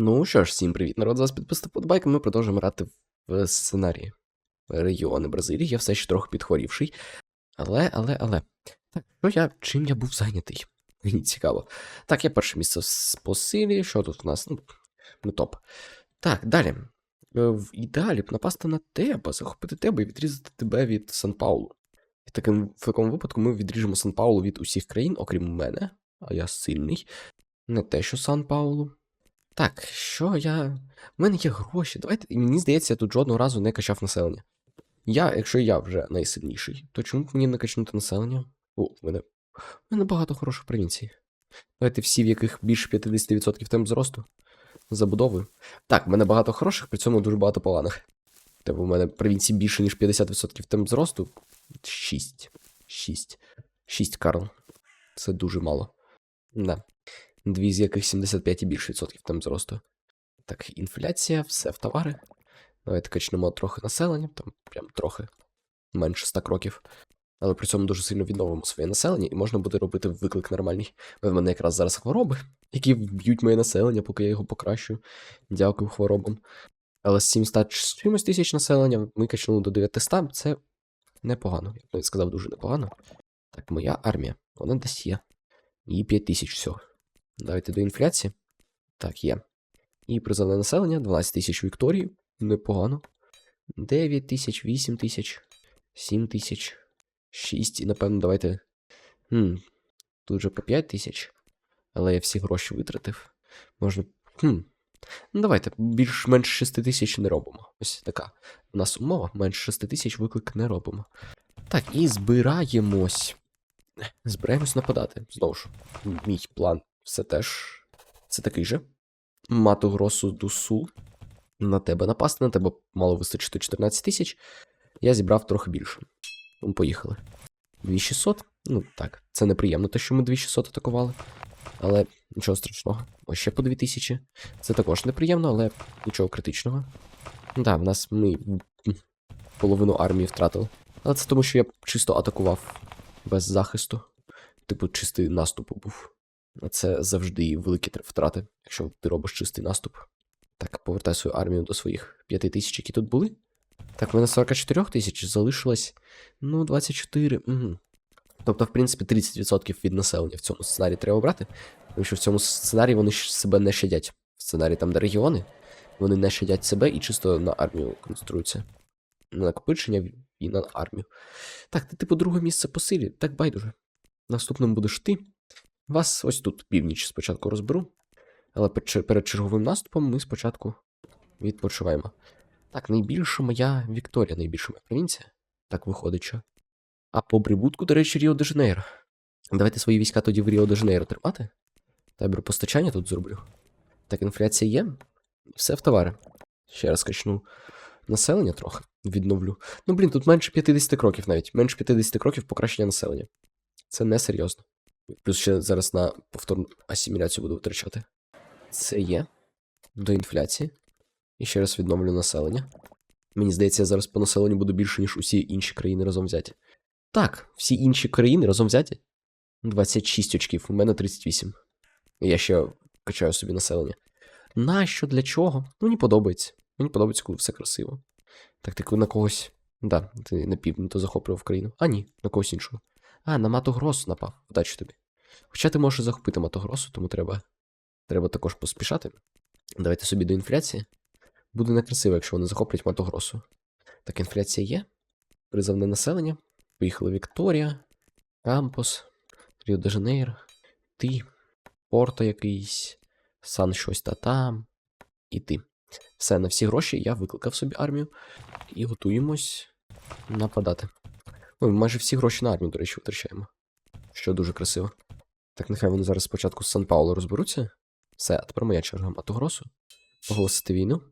Ну що ж, всім привіт, народ, з вас підписав подбайка, ми продовжуємо грати в сценарії. Регіони Бразилії, я все ще трохи підхворівший. Але, але, але. Так, що я, чим я був зайнятий? Мені цікаво. Так, я перше місце по силі. Що тут у нас? Ну, ну топ. Так, далі. Е, В ідеалі б напасти на тебе, захопити тебе і відрізати тебе від Сан-Паулу. І таким, в такому випадку ми відріжемо Сан-Паулу від усіх країн, окрім мене, а я сильний. Не те, що Сан-Паулу. Так, що я. У мене є гроші. Давайте. Мені здається, я тут жодного разу не качав населення. Я, якщо я вже найсильніший, то чому б мені не качнути населення? О, в мене. В мене багато хороших провінцій. Давайте всі, в яких більше 50% темп зросту. Забудови. Так, в мене багато хороших, при цьому дуже багато поганих. Тобто в мене провінцій більше, ніж 50% темп зросту. 6. 6. 6 Карл. Це дуже мало. Да. Дві з яких 75 і більше відсотків там зросту. Так, інфляція, все в товари. Давайте качнемо трохи населення, там прям трохи менше 100 кроків. Але при цьому дуже сильно відновимо своє населення, і можна буде робити виклик нормальний. В мене якраз зараз хвороби, які вб'ють моє населення, поки я його покращую. Дякую хворобам. Але з 700 з чимось тисяч населення ми качнули до 900, це непогано. Я б навіть сказав, дуже непогано. Так, моя армія, вона десь є. Її 5 тисяч всього. Давайте до інфляції. Так, є. І призовне населення 12 тисяч Вікторії. Непогано. 9 тисяч, 8 тисяч, 7 тисяч, 6. І напевно, давайте. Хм, тут же по 5 тисяч. Але я всі гроші витратив. Можна. Хм. Ну, давайте, більш-менш 6 тисяч не робимо. Ось така. У нас умова, менш 6 тисяч виклик не робимо. Так, і збираємось. Збираємось нападати. Знову ж, мій план все теж. Це такий же. Мату гросу дусу. На тебе напасти, на тебе мало вистачити 14 тисяч. Я зібрав трохи більше. Ну, поїхали. 2600? Ну так, це неприємно, те, що ми 2600 атакували. Але нічого страшного. Ось ще по 2000. Це також неприємно, але нічого критичного. Так, да, в нас ми половину армії втратили. Але це тому, що я чисто атакував без захисту. Типу, чистий наступ був. Це завжди великі втрати, якщо ти робиш чистий наступ. Так, повертай свою армію до своїх 5 тисяч, які тут були. Так, в мене 44 тисяч залишилось. Ну, 24. Угу. Тобто, в принципі, 30% від населення в цьому сценарії треба брати. Тому що в цьому сценарії вони себе не щадять. В сценарії там, де регіони, вони не щадять себе і чисто на армію концентруються. На накопичення і на армію. Так, ти типу друге місце по силі, так байдуже. Наступним будеш ти. Вас ось тут північ спочатку розберу. Але перед черговим наступом ми спочатку відпочиваємо. Так, найбільша моя Вікторія, найбільша моя провінція. Так виходить, що. А по прибутку, до речі, Ріо де Жанейро. Давайте свої війська тоді в Ріо де Жанейро тримати. Табір постачання тут зроблю. Так, інфляція є. Все в товари. Ще раз качну населення трохи. Відновлю. Ну, блін, тут менше 50 кроків навіть. Менше 50 кроків покращення населення. Це несерйозно. Плюс ще зараз на повторну асиміляцію буду витрачати. Це є. До інфляції. І ще раз відновлю населення. Мені здається, я зараз по населенню буду більше, ніж усі інші країни разом взяті. Так, всі інші країни разом взяті. 26 очків, у мене 38. Я ще качаю собі населення. Нащо? Для чого? Мені подобається. Мені подобається, коли все красиво. Так, ти на когось. Да, ти на півдні то захоплював країну. А, ні, на когось іншого. А, на Матогросу напав. Вдачі тобі. Хоча ти можеш захопити Матогросу, тому треба. Треба також поспішати. Давайте собі до інфляції. Буде некрасиво, якщо вони захоплять Матогросу. Так, інфляція є. Призовне населення. Поїхала Вікторія, Кампос, Ріо де Жанейро, ти, Порто якийсь, Сан щось та там, і ти. Все, на всі гроші я викликав собі армію і готуємось нападати. Ми майже всі гроші на армію, до речі, витрачаємо. Що дуже красиво. Так, нехай вони зараз спочатку з Сан-Пауло розберуться. Все, а тепер моя черга Матогросу. Оголосити війну.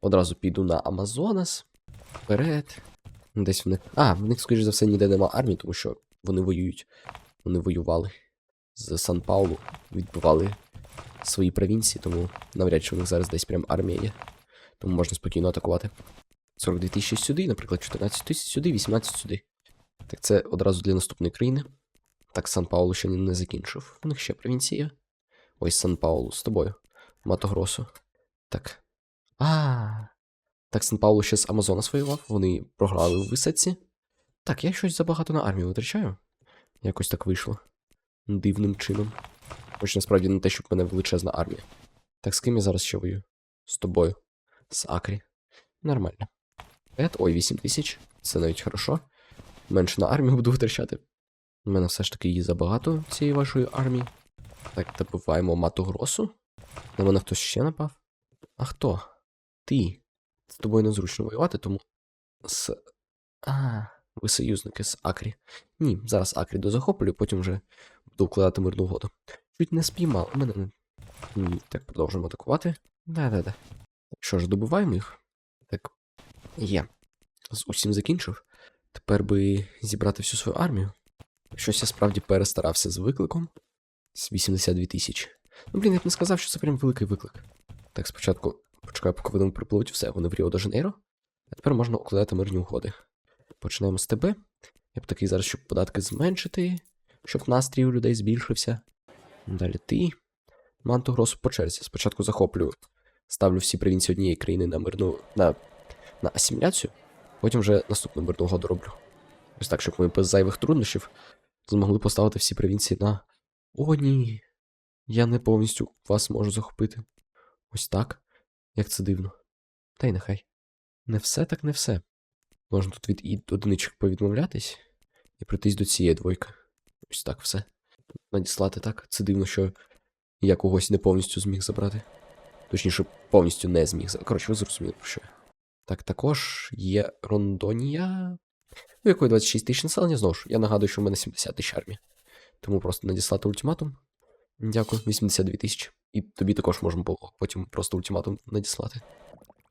Одразу піду на Амазонас. Вперед. Десь в них. А, в них, скоріш за все, ніде нема армії, тому що вони воюють. Вони воювали з Сан-Паулу, відбивали свої провінції, тому навряд чи у них зараз десь прям армія є. Тому можна спокійно атакувати. 42 тисячі сюди, наприклад, 14 тисяч сюди, 18 сюди. Так це одразу для наступної країни. Так, Сан-Паулу ще не закінчив. У них ще провінція. Ось Сан-Паулу з тобою. Матогросу. Так. А. Так, Сан Пауло ще з Амазонас воював, вони програли в висадці. Так, я щось забагато на армію витрачаю. Якось так вийшло. Дивним чином. Хоч насправді не те, щоб мене величезна армія. Так, з ким я зараз ще воюю? З тобою. З Акрі. Нормально. Пет, ой, 8 тисяч. Це навіть хорошо. Менше на армію буду витрачати. У мене все ж таки її забагато цієї вашої армії. Так, добиваємо мату гросу. На мене хтось ще напав. А хто? Ти. З тобою незручно воювати, тому. З. А, ви союзники з Акрі. Ні, зараз Акрі дозахоплюю, потім вже буду вкладати мирну угоду. Чуть не спіймав, мене не. Ні, так, продовжуємо атакувати. Да-да-да. Що ж, добиваємо їх? Так. Є. З усім закінчив. Тепер би зібрати всю свою армію. Щось я справді перестарався з викликом. З 82 тисячі. Ну, блін, я б не сказав, що це прям великий виклик. Так, спочатку почекаю, поки вони припливуть все, вони в Ріо де Жанейро. А тепер можна укладати мирні угоди. Починаємо з тебе. Я б такий зараз, щоб податки зменшити, щоб настрій у людей збільшився. Далі ти. Манту Гросу по черзі. Спочатку захоплюю. Ставлю всі провінції однієї країни на мирну. на, на асиміляцію, потім вже наступну мирну угоду роблю. Ось так, щоб ми без зайвих труднощів змогли поставити всі провінції на. О, ні. Я не повністю вас можу захопити. Ось так. Як це дивно. Та й нехай. Не все так не все. Можна тут від одиничок повідмовлятись і прийтись до цієї двойки. Ось так все. Надіслати так. Це дивно, що я когось не повністю зміг забрати. Точніше, повністю не зміг забрати. Коротше, ви зрозуміли про що. я. Так, також є Рондонія. У якої 26 тисяч населення, знову ж, я нагадую, що в мене 70 тисяч армії. Тому просто надіслати ультиматум. Дякую, 82 тисячі. І тобі також можемо було потім просто ультиматум надіслати.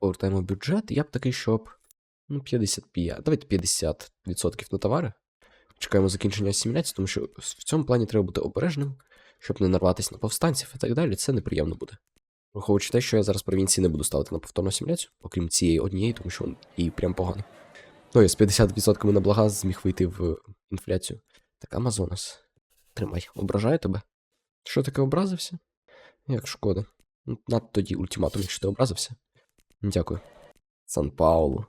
Повертаємо бюджет. Я б такий, щоб. Ну, 55. Давайте 50% на товари. Чекаємо закінчення асиміляції, тому що в цьому плані треба бути обережним, щоб не нарватися на повстанців і так далі. Це неприємно буде. Враховуючи те, що я зараз провінції не буду ставити на повторну асиміляцію, окрім цієї однієї, тому що їй прям погано. Ну, я з 50% на блага зміг вийти в інфляцію. Так, Амазонас. Тримай, ображаю тебе. Що таке образився? Як шкода. Надто тоді ультиматум, якщо ти образився. Дякую. Сан Паулу.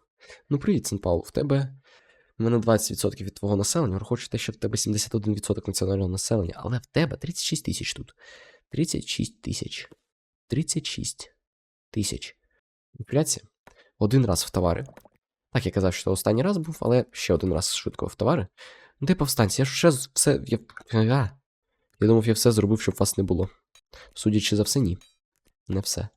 Ну, привіт, Сан Паулу. В тебе. У мене 20% від твого населення, враховуючи те, що в тебе 71% національного населення, але в тебе 36 тисяч тут. 36 тисяч. 36 тисяч. Інфляція. Один раз в товари. Так, я казав, що останній раз був, але ще один раз швидко в товари. Де повстанці? Я ж ще все. Я... Я думав, я все зробив, щоб вас не було. Судячи за все, ні. Не все.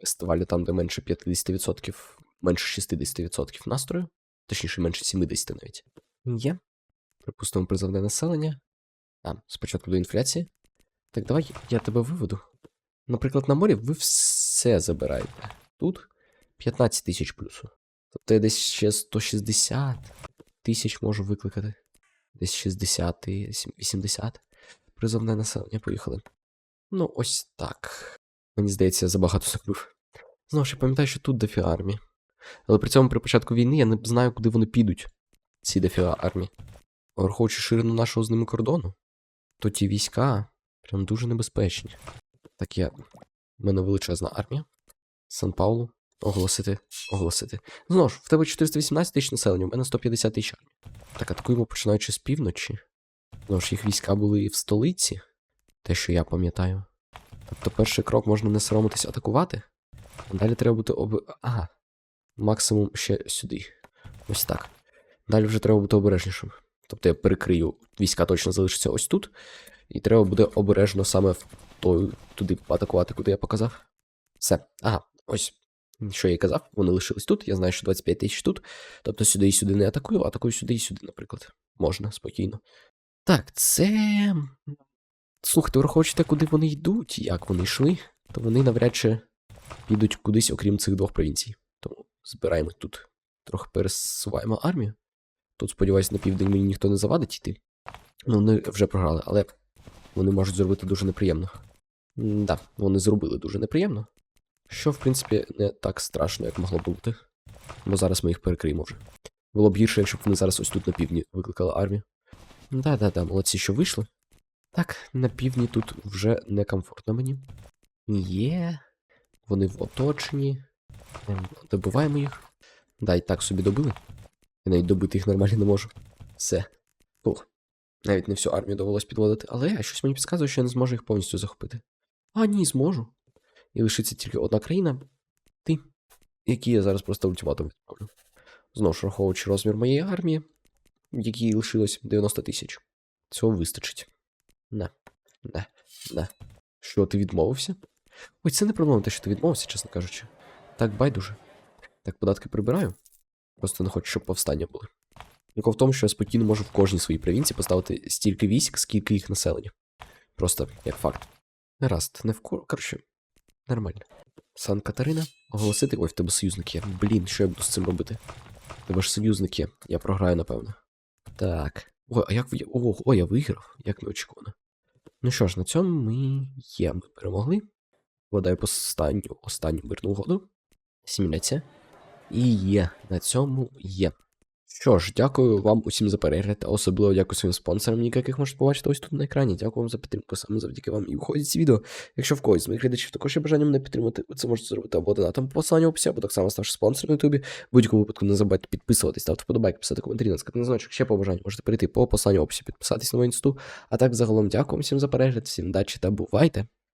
Фестивалі там, де менше 50%, менше 60% настрою, точніше, менше 70 навіть. Є. Припустимо, призовне населення. А, спочатку до інфляції. Так, давай я тебе виведу. Наприклад, на морі ви все забираєте. Тут 15 тисяч плюсу. Тобто я десь ще 160 тисяч можу викликати. Десь 60, 80. Призовне населення, поїхали. Ну, ось так. Мені здається, я забагато заклюв. Знову ж я пам'ятаю, що тут дофіга армії. Але при цьому при початку війни я не знаю, куди вони підуть, ці дофіга армії. Враховуючи ширину нашого з ними кордону, то ті війська прям дуже небезпечні. Так я. У мене величезна армія. Сан Паулу. Оголосити. Оголосити. Знову ж, в тебе 418 тисяч населення, у мене 150 тисяч армії. Так, атакуємо починаючи з півночі. Знову ж їх війська були і в столиці. Те, що я пам'ятаю. Тобто перший крок можна не соромитись атакувати. Далі треба бути об... Ага. Максимум ще сюди. Ось так. Далі вже треба бути обережнішим. Тобто я перекрию, війська точно залишаться ось тут. І треба буде обережно саме в той, туди атакувати, куди я показав. Все. Ага, ось. Що я казав, вони лишились тут. Я знаю, що 25 тисяч тут. Тобто сюди і сюди не атакую, атакую сюди і сюди, наприклад. Можна, спокійно. Так, це. Слухайте, враховуючи те, куди вони йдуть, як вони йшли, то вони навряд чи підуть кудись, окрім цих двох провінцій. Тому збираємо тут. Трохи пересуваємо армію. Тут, сподіваюсь, на південь мені ніхто не завадить йти. Ну, вони вже програли, але вони можуть зробити дуже неприємно. Так, да, вони зробили дуже неприємно. Що, в принципі, не так страшно, як могло бути. Бо зараз ми їх перекриємо вже. Було б гірше, якщо б вони зараз ось тут на півдні викликали армію. Да-да-да, молодці, що вийшли. Так, на півдні тут вже некомфортно мені. Є. Вони в оточенні. Ем, Добиваємо їх. Дай так собі добили. Я навіть добити їх нормально не можу. Все. Фух. Навіть не всю армію довелось підводити, але щось мені підказує, що я не зможу їх повністю захопити. А, ні, зможу. І лишиться тільки одна країна. Ти. Який я зараз просто ультиматум відправлю. Знову ж враховуючи розмір моєї армії, якій лишилось 90 тисяч. Цього вистачить. На. На. На. Що, ти відмовився? Ой, це не проблема, те, що ти відмовився, чесно кажучи. Так, байдуже. Так, податки прибираю. Просто не хочу, щоб повстання були. Прикол в тому, що я спокійно можу в кожній своїй провінції поставити стільки військ, скільки їх населення. Просто як факт. Гаразд, не в ко... Коротше, нормально. Сан Катарина, оголосити. Ой, в тебе союзник є. Блін, що я буду з цим робити? Тебе ж союзник є. Я програю, напевно. Так. Ой, а як ви. О, ой, я виграв, як неочікувано. Ну що ж, на цьому ми є. Ми перемогли. Вкладаю останню, останню мирну угоду. Сіміляція. І є. На цьому є. Що ж, дякую вам усім за перегляд, а особливо дякую своїм спонсорам, яких можете побачити ось тут на екрані. Дякую вам за підтримку, саме завдяки вам і виходить ці відео. Якщо в когось з моїх глядачів також є бажання мене підтримати, ви це можете зробити або донатом по посиланню описі, або так само ставши спонсором на ютубі. В будь-якому випадку не забувайте підписуватись, ставити вподобайки, писати коментарі, наскати на значок. Ще по бажанню можете перейти по посиланню описі, підписатись на мою інсту. А так загалом дякую всім за перегляд, всім удачі та бувайте!